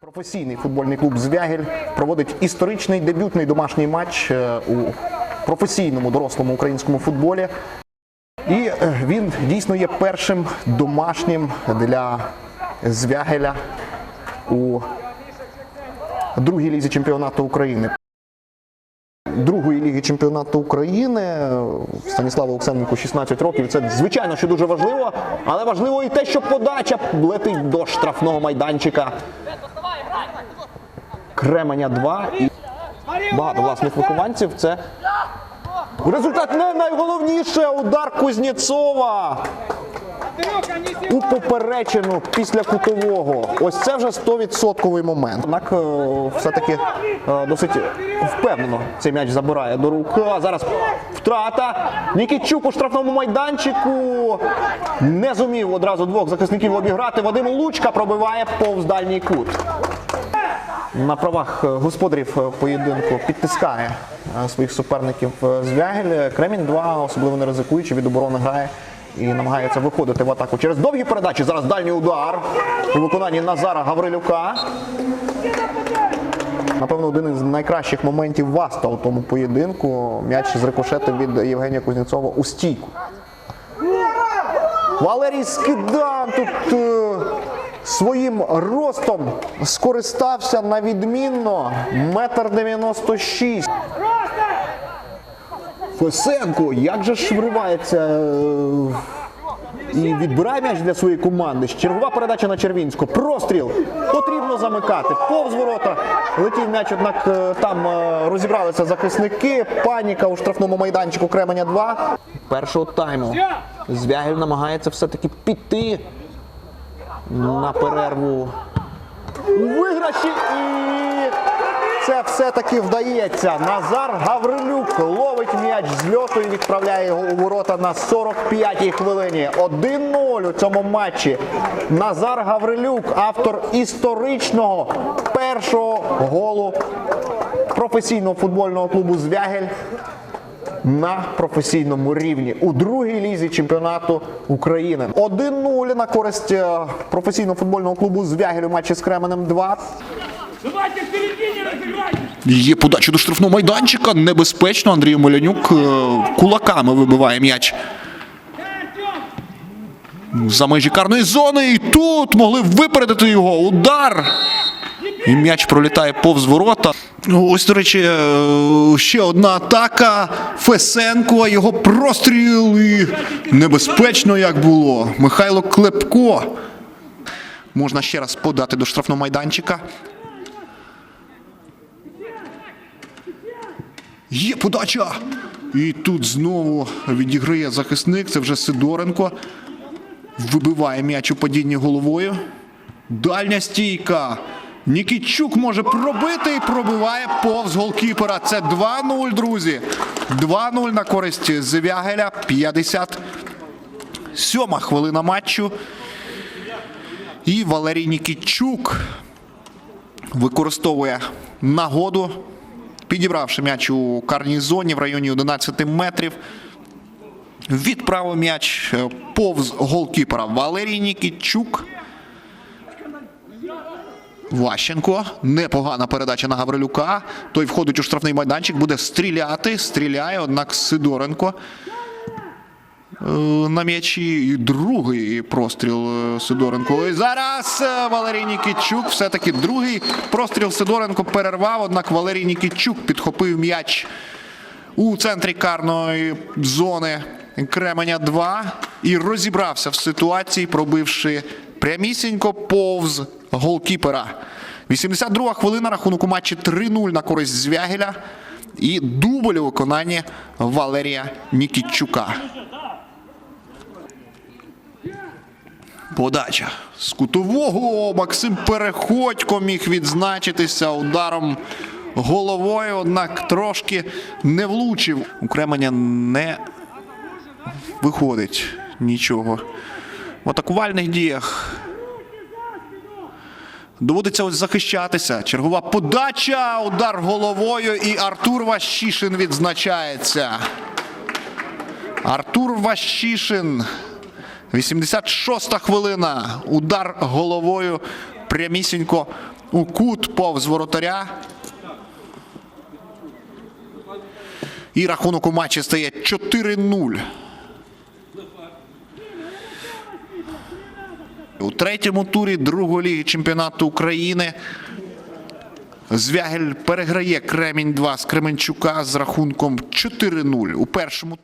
Професійний футбольний клуб Звягель проводить історичний дебютний домашній матч е, у професійному дорослому українському футболі. І е, він дійсно є першим домашнім для Звягеля у другій лізі чемпіонату України. Другої ліги чемпіонату України Станіславу Олександренку 16 років. Це звичайно, що дуже важливо, але важливо і те, що подача летить до штрафного майданчика. Кременя 2 і багато власних вихованців. Це результат не найголовніше. Удар Кузнєцова у поперечину після кутового. Ось це вже 100% момент. Однак е, все-таки е, досить впевнено цей м'яч забирає до рук. А зараз втрата. Нікітчук у штрафному майданчику не зумів одразу двох захисників обіграти. Вадим Лучка пробиває повз дальній кут. На правах е, господарів е, поєдинку підтискає е, своїх суперників е, Звягель. Кремінь 2, особливо не ризикуючи, від оборони грає і намагається виходити в атаку через довгі передачі. Зараз дальній удар у виконанні Назара Гаврилюка. Напевно, один із найкращих моментів Васта у тому поєдинку. М'яч з рикошету від Євгенія Кузнєцова у стійку. Валерій Скидан тут своїм ростом скористався на відмінно. Метр дев'яносто шість. Фесенко, як же ж вривається е, і відбирає м'яч для своєї команди. Чергова передача на Червінську. Простріл. Потрібно замикати. Повз ворота. Летів м'яч, однак е, там е, розібралися захисники. Паніка у штрафному майданчику Кременя 2. Першого тайму. Звягель намагається все-таки піти на перерву у виграші. І це все-таки вдається. Назар Гаврилюк ловить м'яч з льоту і відправляє його у ворота на 45-й хвилині. 1-0 у цьому матчі. Назар Гаврилюк, автор історичного першого голу професійного футбольного клубу Звягель на професійному рівні у другій лізі чемпіонату України. 1-0 на користь е, професійного футбольного клубу Звягель у матчі з Кременем 2. Давайте в середине! Є подача до штрафного майданчика. Небезпечно. Андрій Молянюк е, кулаками вибиває м'яч за межі карної зони. І тут могли випередити його. Удар. І м'яч пролітає повз ворота. Ну, Ось, до речі, е, ще одна атака. Фесенко, його простріл. І небезпечно як було. Михайло Клепко. Можна ще раз подати до штрафного майданчика. Є подача! І тут знову відіграє захисник. Це вже Сидоренко. Вибиває м'яч у падінні головою. Дальня стійка. Нікітчук може пробити і пробиває повз голкіпера. Це 2-0, друзі. 2-0 на користь Звягеля. 57 хвилина матчу. І Валерій Нікітчук використовує нагоду, підібравши м'яч у карній зоні в районі 11 метрів. Відправив м'яч е, повз голкіпера Валерій Нікітчук. Ващенко. Непогана передача на Гаврилюка. Той входить у штрафний майданчик, буде стріляти. Стріляє, однак Сидоренко е, на м'ячі. І другий простріл е, Сидоренко. І зараз е, Валерій Нікітчук. Все-таки другий простріл Сидоренко перервав, однак Валерій Нікітчук підхопив м'яч у центрі карної зони Кременя 2 і розібрався в ситуації, пробивши прямісінько повз голкіпера. 82 хвилина рахунок у матчі 3-0 на користь Звягеля і дубль у виконанні Валерія Нікітчука. Подача з кутового Максим Переходько міг відзначитися ударом головою, однак трошки не влучив. У не виходить нічого. В атакувальних діях доводиться ось захищатися. Чергова подача, удар головою, і Артур Ващишин відзначається. Артур Ващишин. 86-та хвилина. Удар головою прямісінько У кут повз воротаря. І рахунок у матчі стає 4-0. У третьому турі другої ліги чемпіонату України Звягель переграє Кремінь 2 з Кременчука з рахунком 4-0. У першому